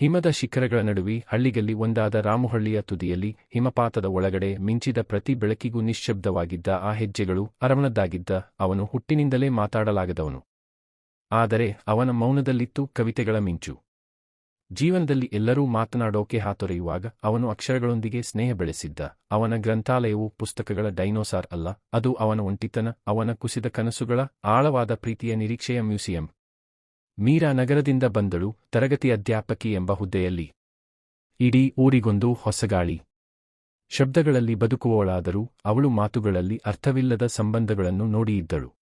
ಹಿಮದ ಶಿಖರಗಳ ನಡುವೆ ಹಳ್ಳಿಗಲ್ಲಿ ಒಂದಾದ ರಾಮುಹಳ್ಳಿಯ ತುದಿಯಲ್ಲಿ ಹಿಮಪಾತದ ಒಳಗಡೆ ಮಿಂಚಿದ ಪ್ರತಿ ಬೆಳಕಿಗೂ ನಿಶ್ಶಬ್ದವಾಗಿದ್ದ ಆ ಹೆಜ್ಜೆಗಳು ಅರವಣದ್ದಾಗಿದ್ದ ಅವನು ಹುಟ್ಟಿನಿಂದಲೇ ಮಾತಾಡಲಾಗದವನು. ಆದರೆ ಅವನ ಮೌನದಲ್ಲಿತ್ತು ಕವಿತೆಗಳ ಮಿಂಚು. ಜೀವನದಲ್ಲಿ ಎಲ್ಲರೂ ಮಾತನಾಡೋಕೆ ಹಾತೊರೆಯುವಾಗ ಅವನು ಅಕ್ಷರಗಳೊಂದಿಗೆ ಸ್ನೇಹ ಬೆಳೆಸಿದ್ದ. ಅವನ ಗ್ರಂಥಾಲಯವು ಪುಸ್ತಕಗಳ ಡೈನೋಸಾರ್ ಅಲ್ಲ, ಅದು ಅವನ ಒಂಟಿತನ, ಅವನ ಕುಸಿದ ಕನಸುಗಳ ಆಳವಾದ ಪ್ರೀತಿಯ ನಿರೀಕ್ಷೆಯ ಮ್ಯೂಸಿಯಂ. ಮೀರಾ ನಗರದಿಂದ ಬಂದಳು ತರಗತಿ ಅಧ್ಯಾಪಕಿ ಎಂಬ ಹುದ್ದೆಯಲ್ಲಿ. ಇಡೀ ಊರಿಗೊಂದು ಹೊಸಗಾಳಿ. ಶಬ್ದಗಳಲ್ಲಿ ಬದುಕುವವಳಾದರೂ ಅವಳು ಮಾತುಗಳಲ್ಲಿ ಅರ್ಥವಿಲ್ಲದ ಸಂಬಂಧಗಳನ್ನು ನೋಡಿಯಿದ್ದಳು.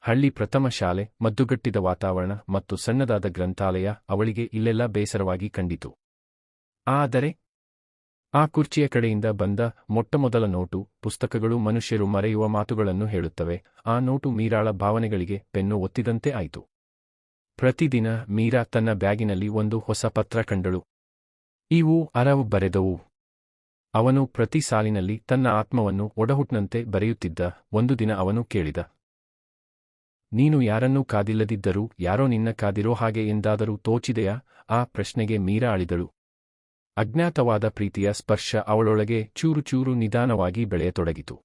ಹಳ್ಳಿ ಪ್ರಥಮ ಶಾಲೆ, ಮದ್ದುಗಟ್ಟಿದ ವಾತಾವರಣ ಮತ್ತು ಸಣ್ಣದಾದ ಗ್ರಂಥಾಲಯ ಅವಳಿಗೆ ಇಲ್ಲೆಲ್ಲ ಬೇಸರವಾಗಿ ಕಂಡಿತು. ಆದರೆ ಆ ಕುರ್ಚಿಯ ಕಡೆಯಿಂದ ಬಂದ ಮೊಟ್ಟಮೊದಲ ನೋಟು, ಪುಸ್ತಕಗಳು ಮನುಷ್ಯರು ಮರೆಯುವ ಮಾತುಗಳನ್ನು ಹೇಳುತ್ತವೆ, ಆ ನೋಟು ಮೀರಾಳ ಭಾವನೆಗಳಿಗೆ ಪೆನ್ನು ಒತ್ತಿದಂತೆ ಆಯಿತು. ಪ್ರತಿದಿನ ಮೀರಾ ತನ್ನ ಬ್ಯಾಗಿನಲ್ಲಿ ಒಂದು ಹೊಸ ಪತ್ರ ಕಂಡಳು. ಇವು ಅರವು ಬರೆದವು. ಅವನು ಪ್ರತಿ ಸಾಲಿನಲ್ಲಿ ತನ್ನ ಆತ್ಮವನ್ನು ಒಡಹುಟ್ನಂತೆ ಬರೆಯುತ್ತಿದ್ದ. ಒಂದು ದಿನ ಅವನು ಕೇಳಿದ, ನೀನು ಯಾರನ್ನೂ ಕಾದಿಲ್ಲದಿದ್ದರೂ ಯಾರೋ ನಿನ್ನ ಕಾದಿರೋ ಹಾಗೆ ಎಂದಾದರೂ ತೋಚಿದೆಯಾ? ಆ ಪ್ರಶ್ನೆಗೆ ಮೀರಾ ಅಳಿದಳು. ಅಜ್ಞಾತವಾದ ಪ್ರೀತಿಯ ಸ್ಪರ್ಶ ಅವಳೊಳಗೆ ಚೂರು ಚೂರು ನಿಧಾನವಾಗಿ ಬೆಳೆಯತೊಡಗಿತು.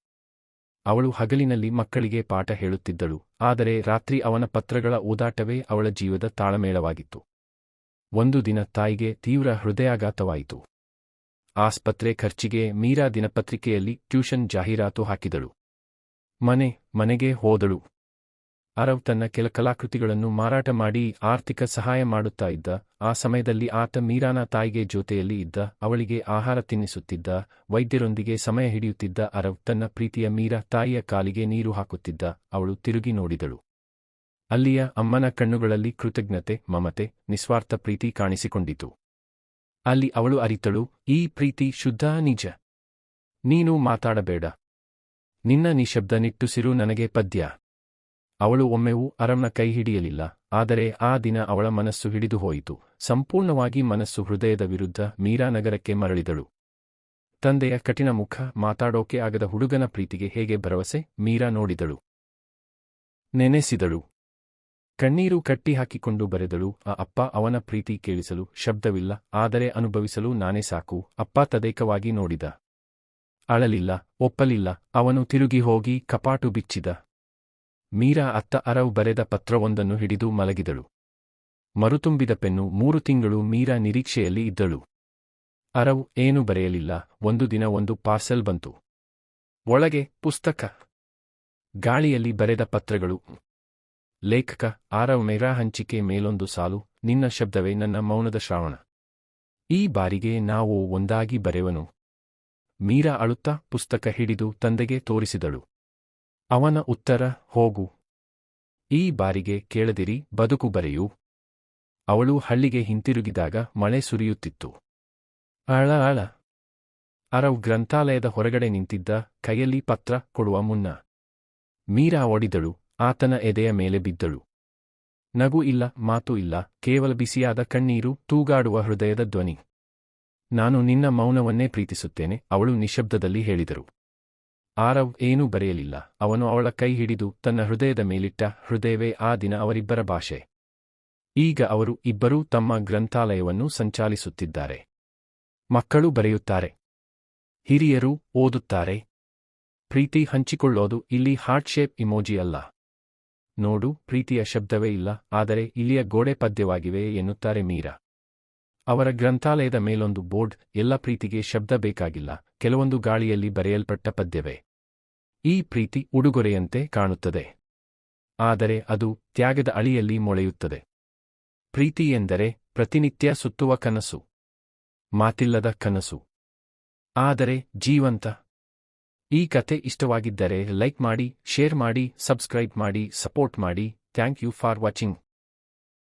ಅವಳು ಹಗಲಿನಲ್ಲಿ ಮಕ್ಕಳಿಗೆ ಪಾಠ ಹೇಳುತ್ತಿದ್ದಳು, ಆದರೆ ರಾತ್ರಿ ಅವನ ಪತ್ರಗಳ ಓದಾಟವೇ ಅವಳ ಜೀವದ ತಾಳಮೇಳವಾಗಿತ್ತು. ಒಂದು ದಿನ ತಾಯಿಗೆ ತೀವ್ರ ಹೃದಯಾಘಾತವಾಯಿತು. ಆಸ್ಪತ್ರೆ ಖರ್ಚಿಗೆ ಮೀರಾ ದಿನಪತ್ರಿಕೆಯಲ್ಲಿ ಟ್ಯೂಷನ್ ಜಾಹೀರಾತು ಹಾಕಿದಳು. ಮನೆ ಮನೆಗೆ ಹೋದಳು. ಅರವ್ ತನ್ನ ಕೆಲ ಕಲಾಕೃತಿಗಳನ್ನು ಮಾರಾಟ ಮಾಡಿ ಆರ್ಥಿಕ ಸಹಾಯ ಮಾಡುತ್ತಾ ಇದ್ದ. ಆ ಸಮಯದಲ್ಲಿ ಆತ ಮೀರಾನ ತಾಯಿಗೆ ಜೊತೆಯಲ್ಲಿ ಇದ್ದ, ಅವಳಿಗೆ ಆಹಾರ ತಿನ್ನಿಸುತ್ತಿದ್ದ, ವೈದ್ಯರೊಂದಿಗೆ ಸಮಯ ಹಿಡಿಯುತ್ತಿದ್ದ ಅರವ್ ತನ್ನ ಪ್ರೀತಿಯ ಮೀರಾ ತಾಯಿಯ ಕಾಲಿಗೆ ನೀರು ಹಾಕುತ್ತಿದ್ದ. ಅವಳು ತಿರುಗಿ ನೋಡಿದಳು. ಅಲ್ಲಿಯ ಅಮ್ಮನ ಕಣ್ಣುಗಳಲ್ಲಿ ಕೃತಜ್ಞತೆ, ಮಮತೆ, ನಿಸ್ವಾರ್ಥ ಪ್ರೀತಿ ಕಾಣಿಸಿಕೊಂಡಿತು. ಅಲ್ಲಿ ಅವಳು ಅರಿತಳು, ಈ ಪ್ರೀತಿ ಶುದ್ಧ, ನಿಜ. ನೀನು ಮಾತಾಡಬೇಡ. ನಿನ್ನ ನಿಶಬ್ದ ನಿಟ್ಟುಸಿರು ನನಗೆ ಪದ್ಯ. ಅವಳು ಒಮ್ಮೆವೂ ಅರಮ್ನ ಕೈ ಹಿಡಿಯಲಿಲ್ಲ ಆದರೆ ಆ ದಿನ ಅವಳ ಮನಸ್ಸು ಹಿಡಿದು ಹೋಯಿತು. ಸಂಪೂರ್ಣವಾಗಿ ಮನಸ್ಸು ಹೃದಯದ ವಿರುದ್ಧ ಮೀರಾ ನಗರಕ್ಕೆ ಮರಳಿದಳು. ತಂದೆಯ ಕಠಿಣ ಮುಖ ಮಾತಾಡೋಕೆ ಆಗದ ಹುಡುಗನ ಪ್ರೀತಿಗೆ ಹೇಗೆ ಭರವಸೆ? ಮೀರಾ ನೋಡಿದಳು. ನೆನೆಸಿದಳು. ಕಣ್ಣೀರು ಕಟ್ಟಿ ಹಾಕಿಕೊಂಡು ಬರೆದಳು, ಆ ಅಪ್ಪ ಅವನ ಪ್ರೀತಿ ಕೇಳಿಸಲು ಶಬ್ದವಿಲ್ಲ, ಆದರೆ ಅನುಭವಿಸಲು ನಾನೇ ಸಾಕು, ಅಪ್ಪ ತದೇಕವಾಗಿ ನೋಡಿದ. ಅಳಲಿಲ್ಲ, ಒಪ್ಪಲಿಲ್ಲ, ಅವನು ತಿರುಗಿ ಹೋಗಿ ಕಪಾಟು ಬಿಚ್ಚಿದ. ಮೀರಾ ಅತ್ತ ಅರವ್ ಬರೆದ ಪತ್ರವೊಂದನ್ನು ಹಿಡಿದು ಮಲಗಿದಳು. ಮರುತುಂಬಿದ ಪೆನ್ನು ಮೂರು ತಿಂಗಳು ಮೀರಾ ನಿರೀಕ್ಷೆಯಲ್ಲಿ ಇದ್ದಳು. ಅರವ್ ಏನೂ ಬರೆಯಲಿಲ್ಲ, ಒಂದು ದಿನ ಒಂದು ಪಾರ್ಸೆಲ್ ಬಂತು. ಒಳಗೆ ಪುಸ್ತಕ. ಗಾಳಿಯಲ್ಲಿ ಬರೆದ ಪತ್ರಗಳು. ಲೇಖಕ ಆರವ್ ಮೇರಾ ಹಂಚಿಕೆ ಮೇಲೊಂದು ಸಾಲು, ನಿನ್ನ ಶಬ್ದವೇ ನನ್ನ ಮೌನದ ಶ್ರಾವಣ. ಈ ಬಾರಿಗೆ ನಾವು ಒಂದಾಗಿ ಬರೆವನು. ಮೀರಾ ಅಳುತ್ತಾ ಪುಸ್ತಕ ಹಿಡಿದು ತಂದೆಗೆ ತೋರಿಸಿದಳು. ಅವನ ಉತ್ತರ, ಹೋಗು. ಈ ಬಾರಿಗೆ ಕೇಳದಿರಿ, ಬದುಕು ಬರೆಯು. ಅವಳು ಹಳ್ಳಿಗೆ ಹಿಂತಿರುಗಿದಾಗ ಮಳೆ ಸುರಿಯುತ್ತಿತ್ತು. ಅಳ ಅಳ. ಅರವ್ ಗ್ರಂಥಾಲಯದ ಹೊರಗಡೆ ನಿಂತಿದ್ದ ಕೈಯಲ್ಲಿ ಪತ್ರ ಕೊಡುವ ಮುನ್ನ. ಮೀರಾ ಒಡಿದಳು ಆತನ ಎದೆಯ ಮೇಲೆ ಬಿದ್ದಳು. ನಗು ಇಲ್ಲ, ಮಾತು ಇಲ್ಲ, ಕೇವಲ ಬಿಸಿಯಾದ ಕಣ್ಣೀರು, ತೂಗಾಡುವ ಹೃದಯದ ಧ್ವನಿ. ನಾನು ನಿನ್ನ ಮೌನವನ್ನೇ ಪ್ರೀತಿಸುತ್ತೇನೆ, ಅವಳು ನಿಶಬ್ದದಲ್ಲಿ ಹೇಳಿದರು. ಆರವ್ ಏನೂ ಬರೆಯಲಿಲ್ಲ. ಅವನು ಅವಳ ಕೈ ಹಿಡಿದು ತನ್ನ ಹೃದಯದ ಮೇಲಿಟ್ಟ, ಹೃದಯವೇ, ಆ ದಿನ ಅವರಿಬ್ಬರ ಭಾಷೆ. ಈಗ ಅವರು ಇಬ್ಬರೂ ತಮ್ಮ ಗ್ರಂಥಾಲಯವನ್ನು ಸಂಚಾಲಿಸುತ್ತಿದ್ದಾರೆ. ಮಕ್ಕಳು ಬರೆಯುತ್ತಾರೆ. ಹಿರಿಯರು ಓದುತ್ತಾರೆ. ಪ್ರೀತಿ ಹಂಚಿಕೊಳ್ಳೋದು ಇಲ್ಲಿ ಹಾರ್ಟ್ ಶೇಪ್ ಇಮೋಜಿ ಅಲ್ಲ. ನೋಡು, ಪ್ರೀತಿಯ ಶಬ್ದವೇ ಇಲ್ಲ, ಆದರೆ ಇಲ್ಲಿಯ ಗೋಡೆ ಪದ್ಯವಾಗಿವೆ ಎನ್ನುತ್ತಾರೆ ಮೀರಾ. ಅವರ ಗ್ರಂಥಾಲಯದ ಮೇಲೊಂದು ಬೋರ್ಡ್, ಎಲ್ಲ ಪ್ರೀತಿಗೆ ಶಬ್ದ ಬೇಕಾಗಿಲ್ಲ, ಕೆಲವೊಂದು ಗಾಳಿಯಲ್ಲಿ ಬರೆಯಲ್ಪಟ್ಟ ಪದ್ಯವೇ. ಈ ಪ್ರೀತಿ ಉಡುಗೊರೆಯಂತೆ ಕಾಣುತ್ತದೆ. ಆದರೆ ಅದು ತ್ಯಾಗದ ಅಳಿಯಲ್ಲಿ ಮೊಳೆಯುತ್ತದೆ. ಪ್ರೀತಿ ಎಂದರೆ ಪ್ರತಿನಿತ್ಯ ಸುತ್ತುವ ಕನಸು, ಮಾತಿಲ್ಲದ ಕನಸು. ಆದರೆ ಜೀವಂತ. ಈ ಕತೆ ಇಷ್ಟವಾಗಿದ್ದರೆ ಲೈಕ್ ಮಾಡಿ, ಶೇರ್ ಮಾಡಿ, ಸಬ್ಸ್ಕ್ರೈಬ್ ಮಾಡಿ, ಸಪೋರ್ಟ್ ಮಾಡಿ. Thank you for watching.